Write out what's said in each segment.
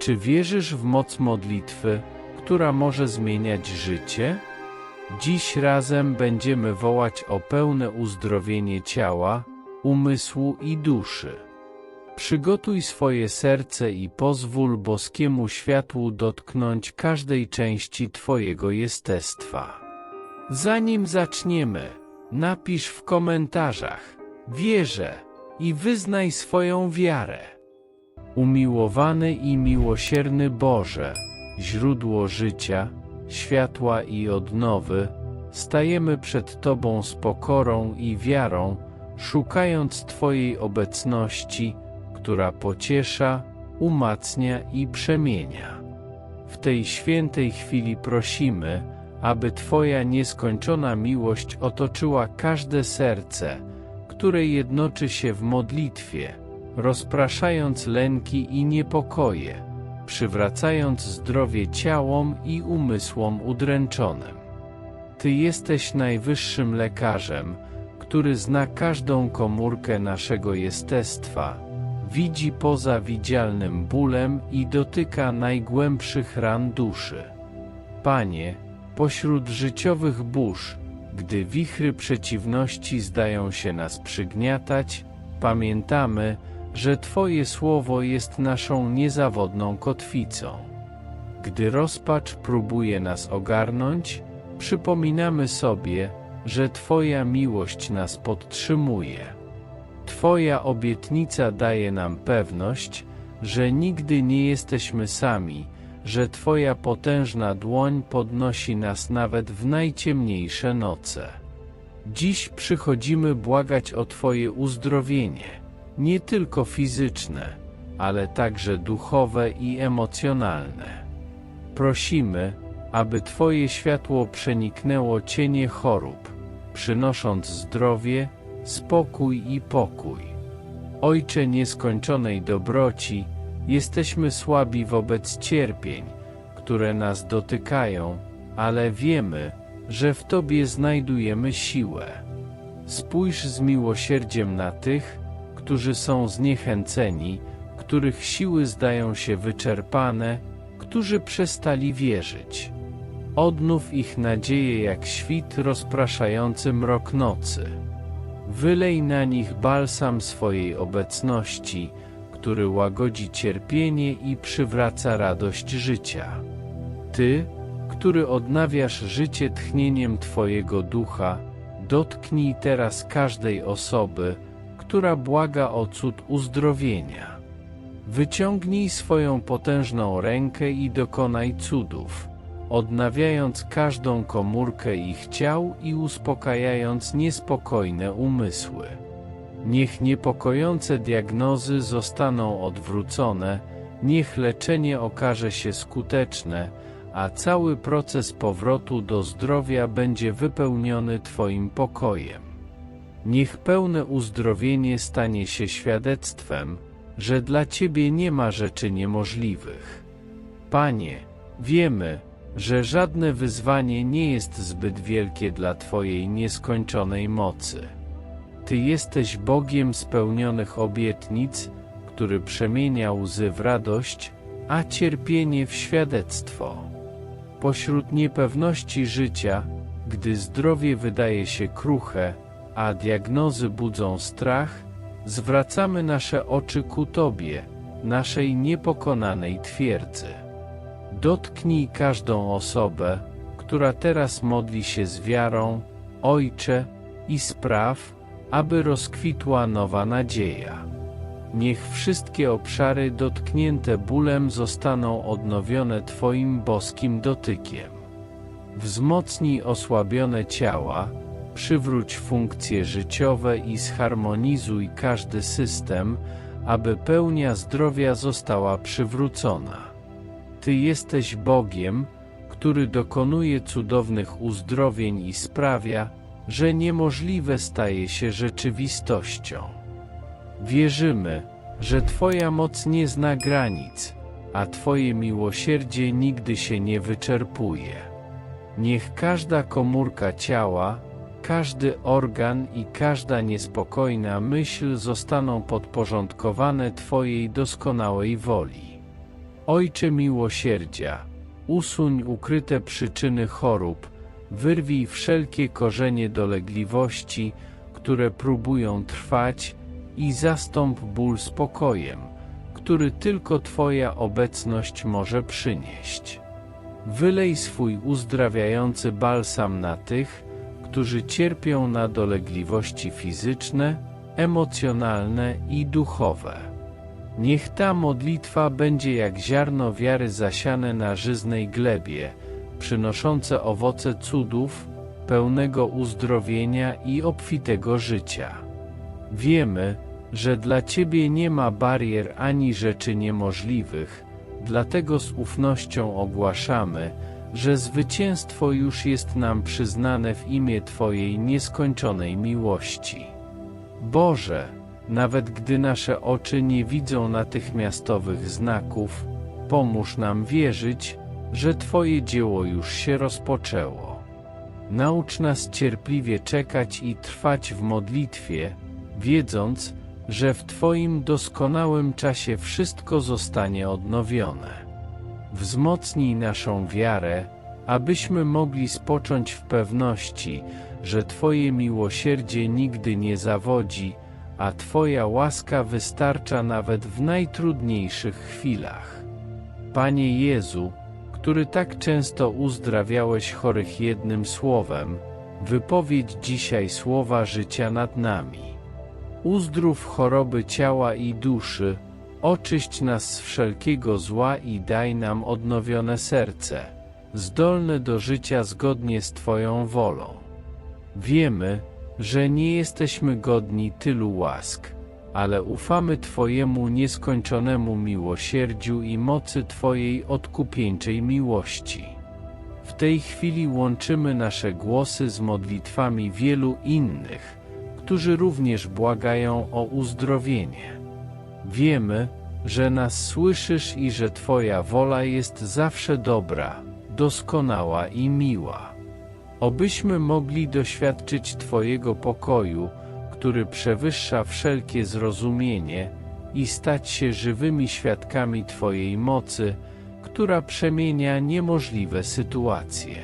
Czy wierzysz w moc modlitwy, która może zmieniać życie? Dziś razem będziemy wołać o pełne uzdrowienie ciała, umysłu i duszy. Przygotuj swoje serce i pozwól boskiemu światłu dotknąć każdej części Twojego jestestwa. Zanim zaczniemy, napisz w komentarzach wierzę i wyznaj swoją wiarę. Umiłowany i miłosierny Boże, źródło życia, światła i odnowy, stajemy przed Tobą z pokorą i wiarą, szukając Twojej obecności, która pociesza, umacnia i przemienia. W tej świętej chwili prosimy, aby Twoja nieskończona miłość otoczyła każde serce, które jednoczy się w modlitwie, rozpraszając lęki i niepokoje, przywracając zdrowie ciałom i umysłom udręczonym. Ty jesteś najwyższym lekarzem, który zna każdą komórkę naszego jestestwa, widzi poza widzialnym bólem i dotyka najgłębszych ran duszy. Panie, pośród życiowych burz, gdy wichry przeciwności zdają się nas przygniatać, pamiętamy, że Twoje słowo jest naszą niezawodną kotwicą. Gdy rozpacz próbuje nas ogarnąć, przypominamy sobie, że Twoja miłość nas podtrzymuje. Twoja obietnica daje nam pewność, że nigdy nie jesteśmy sami, że Twoja potężna dłoń podnosi nas nawet w najciemniejsze noce. Dziś przychodzimy błagać o Twoje uzdrowienie, nie tylko fizyczne, ale także duchowe i emocjonalne. Prosimy, aby Twoje światło przeniknęło cienie chorób, przynosząc zdrowie, spokój i pokój. Ojcze nieskończonej dobroci, jesteśmy słabi wobec cierpień, które nas dotykają, ale wiemy, że w Tobie znajdujemy siłę. Spójrz z miłosierdziem na tych, którzy są zniechęceni, których siły zdają się wyczerpane, którzy przestali wierzyć. Odnów ich nadzieję jak świt rozpraszający mrok nocy. Wylej na nich balsam swojej obecności, który łagodzi cierpienie i przywraca radość życia. Ty, który odnawiasz życie tchnieniem Twojego ducha, dotknij teraz każdej osoby, która błaga o cud uzdrowienia. Wyciągnij swoją potężną rękę i dokonaj cudów, odnawiając każdą komórkę ich ciał i uspokajając niespokojne umysły. Niech niepokojące diagnozy zostaną odwrócone, niech leczenie okaże się skuteczne, a cały proces powrotu do zdrowia będzie wypełniony Twoim pokojem. Niech pełne uzdrowienie stanie się świadectwem, że dla Ciebie nie ma rzeczy niemożliwych. Panie, wiemy, że żadne wyzwanie nie jest zbyt wielkie dla Twojej nieskończonej mocy. Ty jesteś Bogiem spełnionych obietnic, który przemienia łzy w radość, a cierpienie w świadectwo. Pośród niepewności życia, gdy zdrowie wydaje się kruche, a diagnozy budzą strach, zwracamy nasze oczy ku Tobie, naszej niepokonanej twierdzy. Dotknij każdą osobę, która teraz modli się z wiarą, Ojcze, i spraw, aby rozkwitła nowa nadzieja. Niech wszystkie obszary dotknięte bólem zostaną odnowione Twoim boskim dotykiem. Wzmocnij osłabione ciała, przywróć funkcje życiowe i zharmonizuj każdy system, aby pełnia zdrowia została przywrócona. Ty jesteś Bogiem, który dokonuje cudownych uzdrowień i sprawia, że niemożliwe staje się rzeczywistością. Wierzymy, że Twoja moc nie zna granic, a Twoje miłosierdzie nigdy się nie wyczerpuje. Niech każda komórka ciała, każdy organ i każda niespokojna myśl zostaną podporządkowane Twojej doskonałej woli. Ojcze miłosierdzia, usuń ukryte przyczyny chorób, wyrwij wszelkie korzenie dolegliwości, które próbują trwać i zastąp ból spokojem, który tylko Twoja obecność może przynieść. Wylej swój uzdrawiający balsam na tych, którzy cierpią na dolegliwości fizyczne, emocjonalne i duchowe. Niech ta modlitwa będzie jak ziarno wiary zasiane na żyznej glebie, przynoszące owoce cudów, pełnego uzdrowienia i obfitego życia. Wiemy, że dla Ciebie nie ma barier ani rzeczy niemożliwych, dlatego z ufnością ogłaszamy, że zwycięstwo już jest nam przyznane w imię Twojej nieskończonej miłości. Boże, nawet gdy nasze oczy nie widzą natychmiastowych znaków, pomóż nam wierzyć, że Twoje dzieło już się rozpoczęło. Naucz nas cierpliwie czekać i trwać w modlitwie, wiedząc, że w Twoim doskonałym czasie wszystko zostanie odnowione. Wzmocnij naszą wiarę, abyśmy mogli spocząć w pewności, że Twoje miłosierdzie nigdy nie zawodzi, a Twoja łaska wystarcza nawet w najtrudniejszych chwilach. Panie Jezu, który tak często uzdrawiałeś chorych jednym słowem, wypowiedź dzisiaj słowa życia nad nami. Uzdrów choroby ciała i duszy, oczyść nas z wszelkiego zła i daj nam odnowione serce, zdolne do życia zgodnie z Twoją wolą. Wiemy, że nie jesteśmy godni tylu łask, ale ufamy Twojemu nieskończonemu miłosierdziu i mocy Twojej odkupieńczej miłości. W tej chwili łączymy nasze głosy z modlitwami wielu innych, którzy również błagają o uzdrowienie. Wiemy, że nas słyszysz i że Twoja wola jest zawsze dobra, doskonała i miła. Obyśmy mogli doświadczyć Twojego pokoju, który przewyższa wszelkie zrozumienie, i stać się żywymi świadkami Twojej mocy, która przemienia niemożliwe sytuacje.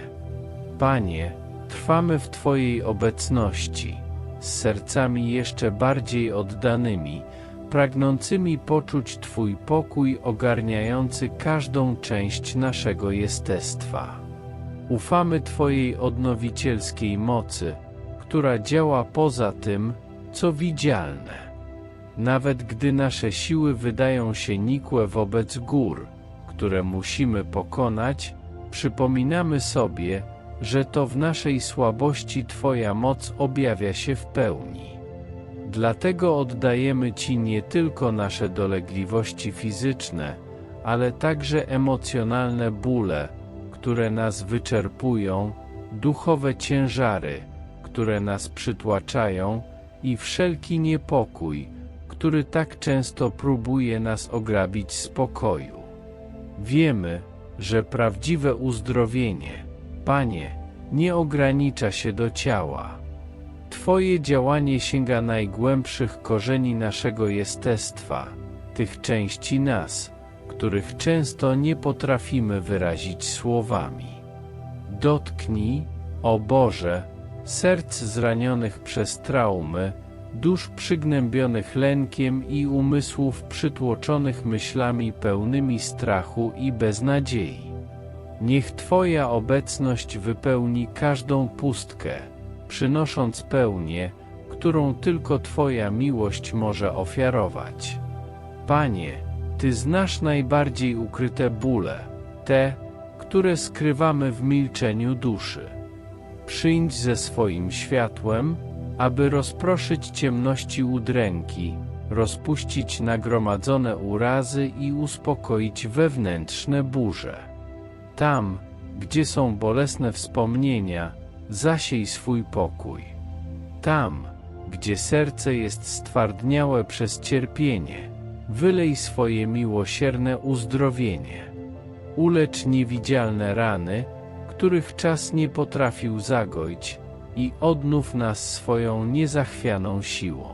Panie, trwamy w Twojej obecności, z sercami jeszcze bardziej oddanymi, pragnącymi poczuć Twój pokój ogarniający każdą część naszego jestestwa. Ufamy Twojej odnowicielskiej mocy, która działa poza tym, co widzialne. Nawet gdy nasze siły wydają się nikłe wobec gór, które musimy pokonać, przypominamy sobie, że to w naszej słabości Twoja moc objawia się w pełni. Dlatego oddajemy Ci nie tylko nasze dolegliwości fizyczne, ale także emocjonalne bóle, które nas wyczerpują, duchowe ciężary, które nas przytłaczają i wszelki niepokój, który tak często próbuje nas ograbić spokoju. Wiemy, że prawdziwe uzdrowienie, Panie, nie ogranicza się do ciała Twoje działanie sięga najgłębszych korzeni naszego jestestwa, tych części nas, których często nie potrafimy wyrazić słowami. Dotknij, o Boże, serc zranionych przez traumy, dusz przygnębionych lękiem i umysłów przytłoczonych myślami pełnymi strachu i beznadziei. Niech Twoja obecność wypełni każdą pustkę, przynosząc pełnię, którą tylko Twoja miłość może ofiarować. Panie, Ty znasz najbardziej ukryte bóle, te, które skrywamy w milczeniu duszy. Przyjdź ze swoim światłem, aby rozproszyć ciemności udręki, rozpuścić nagromadzone urazy i uspokoić wewnętrzne burze. Tam, gdzie są bolesne wspomnienia, zasiej swój pokój. Tam, gdzie serce jest stwardniałe przez cierpienie, wylej swoje miłosierne uzdrowienie. Ulecz niewidzialne rany, których czas nie potrafił zagoić, i odnów nas swoją niezachwianą siłą.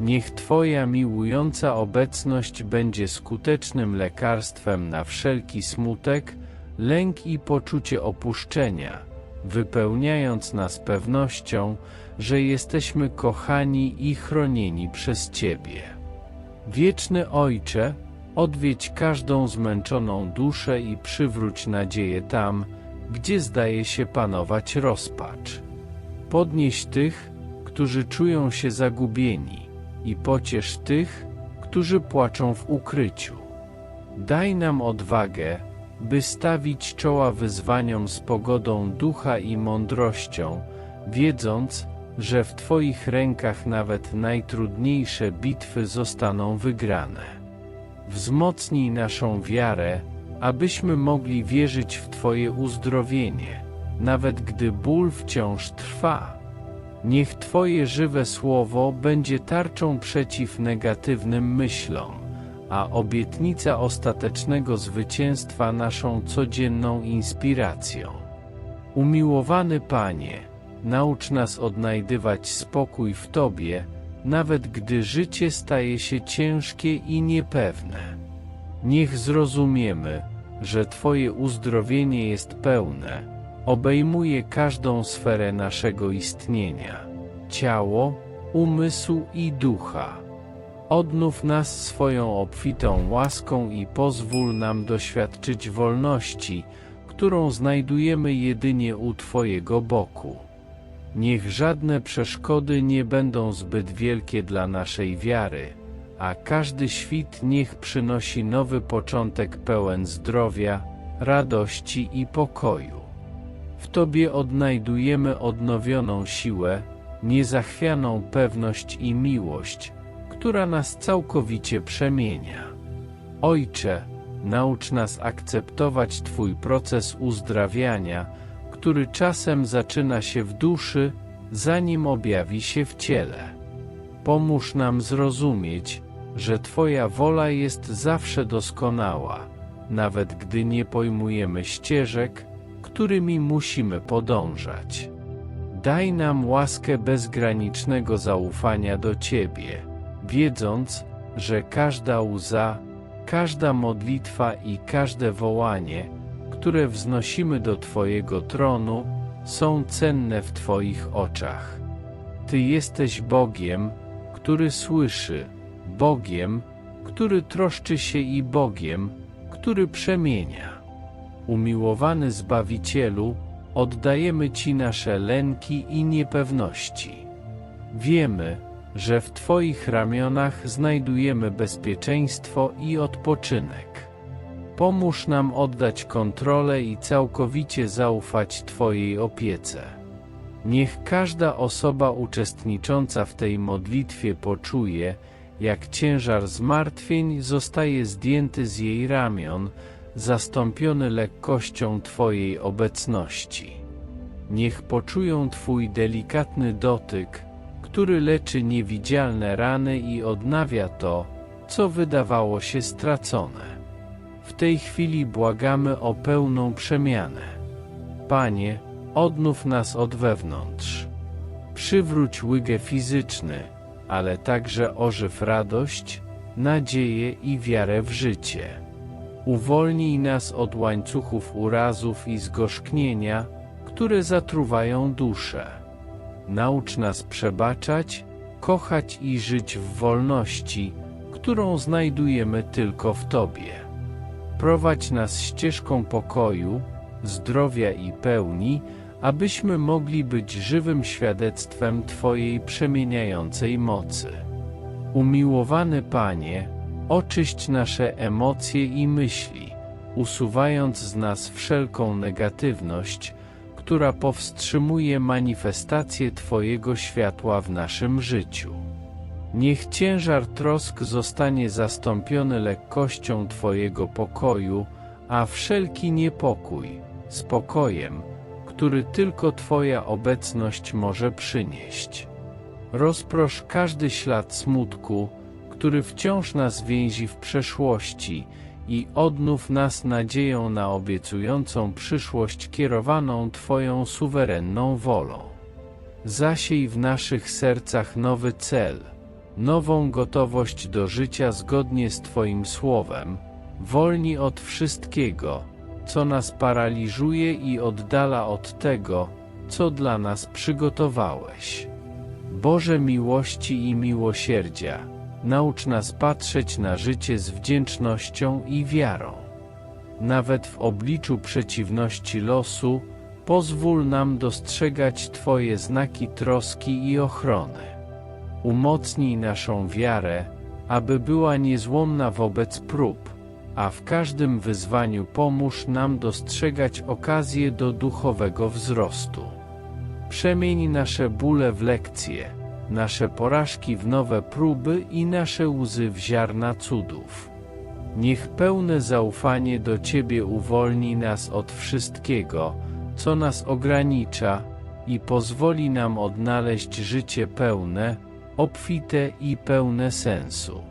Niech Twoja miłująca obecność będzie skutecznym lekarstwem na wszelki smutek, lęk i poczucie opuszczenia, wypełniając nas pewnością, że jesteśmy kochani i chronieni przez Ciebie. Wieczny Ojcze, odwiedź każdą zmęczoną duszę i przywróć nadzieję tam, gdzie zdaje się panować rozpacz. Podnieś tych, którzy czują się zagubieni, i pociesz tych, którzy płaczą w ukryciu. Daj nam odwagę, by stawić czoła wyzwaniom z pogodą ducha i mądrością, wiedząc, że w Twoich rękach nawet najtrudniejsze bitwy zostaną wygrane. Wzmocnij naszą wiarę, abyśmy mogli wierzyć w Twoje uzdrowienie, nawet gdy ból wciąż trwa. Niech Twoje żywe słowo będzie tarczą przeciw negatywnym myślom, a obietnica ostatecznego zwycięstwa naszą codzienną inspiracją. Umiłowany Panie, naucz nas odnajdywać spokój w Tobie, nawet gdy życie staje się ciężkie i niepewne. Niech zrozumiemy, że Twoje uzdrowienie jest pełne, obejmuje każdą sferę naszego istnienia ciało, umysł i ducha. Odnów nas swoją obfitą łaską i pozwól nam doświadczyć wolności, którą znajdujemy jedynie u Twojego boku. Niech żadne przeszkody nie będą zbyt wielkie dla naszej wiary, a każdy świt niech przynosi nowy początek pełen zdrowia, radości i pokoju. W Tobie odnajdujemy odnowioną siłę, niezachwianą pewność i miłość, która nas całkowicie przemienia. Ojcze, naucz nas akceptować Twój proces uzdrawiania, który czasem zaczyna się w duszy, zanim objawi się w ciele. Pomóż nam zrozumieć, że Twoja wola jest zawsze doskonała, nawet gdy nie pojmujemy ścieżek, którymi musimy podążać. Daj nam łaskę bezgranicznego zaufania do Ciebie, wiedząc, że każda łza, każda modlitwa i każde wołanie, które wznosimy do Twojego tronu, są cenne w Twoich oczach. Ty jesteś Bogiem, który słyszy, Bogiem, który troszczy się i Bogiem, który przemienia. Umiłowany Zbawicielu, oddajemy Ci nasze lęki i niepewności. Wiemy, że w Twoich ramionach znajdujemy bezpieczeństwo i odpoczynek. Pomóż nam oddać kontrolę i całkowicie zaufać Twojej opiece. Niech każda osoba uczestnicząca w tej modlitwie poczuje, jak ciężar zmartwień zostaje zdjęty z jej ramion, zastąpiony lekkością Twojej obecności. Niech poczują Twój delikatny dotyk, który leczy niewidzialne rany i odnawia to, co wydawało się stracone. W tej chwili błagamy o pełną przemianę. Panie, odnów nas od wewnątrz. Przywróć łygę fizyczny, ale także ożyw radość, nadzieję i wiarę w życie. Uwolnij nas od łańcuchów urazów i zgorzknienia, które zatruwają duszę. Naucz nas przebaczać, kochać i żyć w wolności, którą znajdujemy tylko w Tobie. Prowadź nas ścieżką pokoju, zdrowia i pełni, abyśmy mogli być żywym świadectwem Twojej przemieniającej mocy. Umiłowany Panie, Oczyść nasze emocje i myśli, usuwając z nas wszelką negatywność, która powstrzymuje manifestację Twojego światła w naszym życiu. Niech ciężar trosk zostanie zastąpiony lekkością Twojego pokoju, a wszelki niepokój, spokojem, który tylko Twoja obecność może przynieść. Rozprosz każdy ślad smutku, który wciąż nas więzi w przeszłości i odnów nas nadzieją na obiecującą przyszłość kierowaną Twoją suwerenną wolą. Zasiej w naszych sercach nowy cel, nową gotowość do życia zgodnie z Twoim słowem, wolni od wszystkiego, co nas paraliżuje i oddala od tego, co dla nas przygotowałeś. Boże miłości i miłosierdzia, naucz nas patrzeć na życie z wdzięcznością i wiarą. Nawet w obliczu przeciwności losu, pozwól nam dostrzegać Twoje znaki troski i ochrony. Umocnij naszą wiarę, aby była niezłomna wobec prób, a w każdym wyzwaniu pomóż nam dostrzegać okazję do duchowego wzrostu. Przemień nasze bóle w lekcje, nasze porażki w nowe próby i nasze łzy w ziarna cudów. Niech pełne zaufanie do Ciebie uwolni nas od wszystkiego, co nas ogranicza i pozwoli nam odnaleźć życie pełne, obfite i pełne sensu.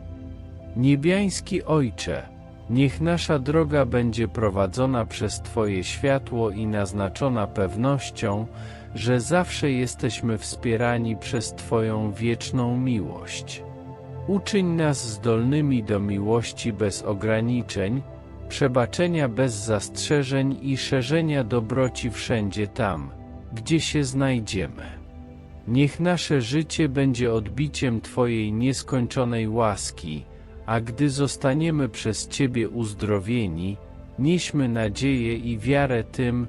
Niebiański Ojcze, niech nasza droga będzie prowadzona przez Twoje światło i naznaczona pewnością, że zawsze jesteśmy wspierani przez Twoją wieczną miłość. Uczyń nas zdolnymi do miłości bez ograniczeń, przebaczenia bez zastrzeżeń i szerzenia dobroci wszędzie tam, gdzie się znajdziemy. Niech nasze życie będzie odbiciem Twojej nieskończonej łaski, a gdy zostaniemy przez Ciebie uzdrowieni, nieśmy nadzieję i wiarę tym,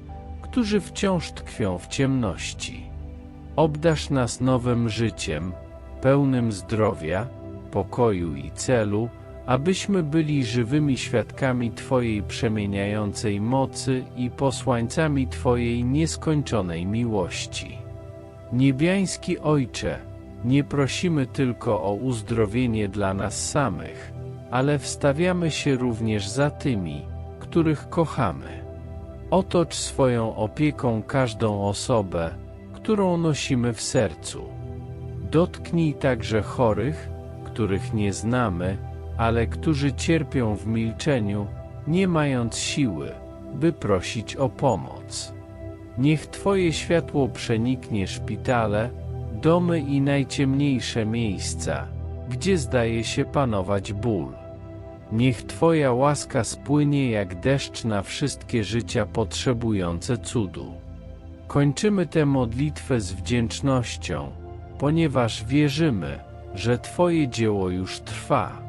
którzy wciąż tkwią w ciemności. Obdasz nas nowym życiem, pełnym zdrowia, pokoju i celu, abyśmy byli żywymi świadkami Twojej przemieniającej mocy i posłańcami Twojej nieskończonej miłości. Niebiański Ojcze, nie prosimy tylko o uzdrowienie dla nas samych, ale wstawiamy się również za tymi, których kochamy. Otocz swoją opieką każdą osobę, którą nosimy w sercu. Dotknij także chorych, których nie znamy, ale którzy cierpią w milczeniu, nie mając siły, by prosić o pomoc. Niech Twoje światło przeniknie szpitale, domy i najciemniejsze miejsca, gdzie zdaje się panować ból. Niech Twoja łaska spłynie jak deszcz na wszystkie życia potrzebujące cudu. Kończymy tę modlitwę z wdzięcznością, ponieważ wierzymy, że Twoje dzieło już trwa.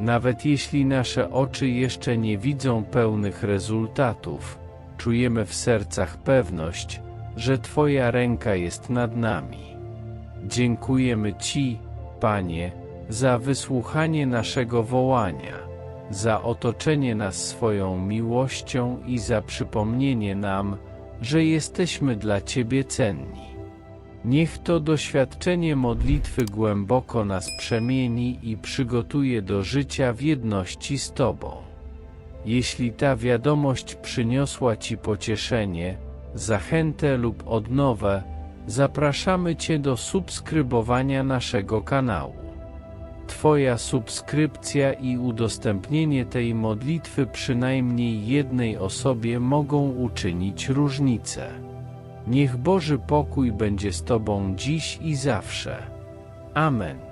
Nawet jeśli nasze oczy jeszcze nie widzą pełnych rezultatów, czujemy w sercach pewność, że Twoja ręka jest nad nami. Dziękujemy Ci, Panie, za wysłuchanie naszego wołania, za otoczenie nas swoją miłością i za przypomnienie nam, że jesteśmy dla Ciebie cenni. Niech to doświadczenie modlitwy głęboko nas przemieni i przygotuje do życia w jedności z Tobą. Jeśli ta wiadomość przyniosła Ci pocieszenie, zachętę lub odnowę, zapraszamy Cię do subskrybowania naszego kanału. Twoja subskrypcja i udostępnienie tej modlitwy przynajmniej jednej osobie mogą uczynić różnicę. Niech Boży pokój będzie z Tobą dziś i zawsze. Amen.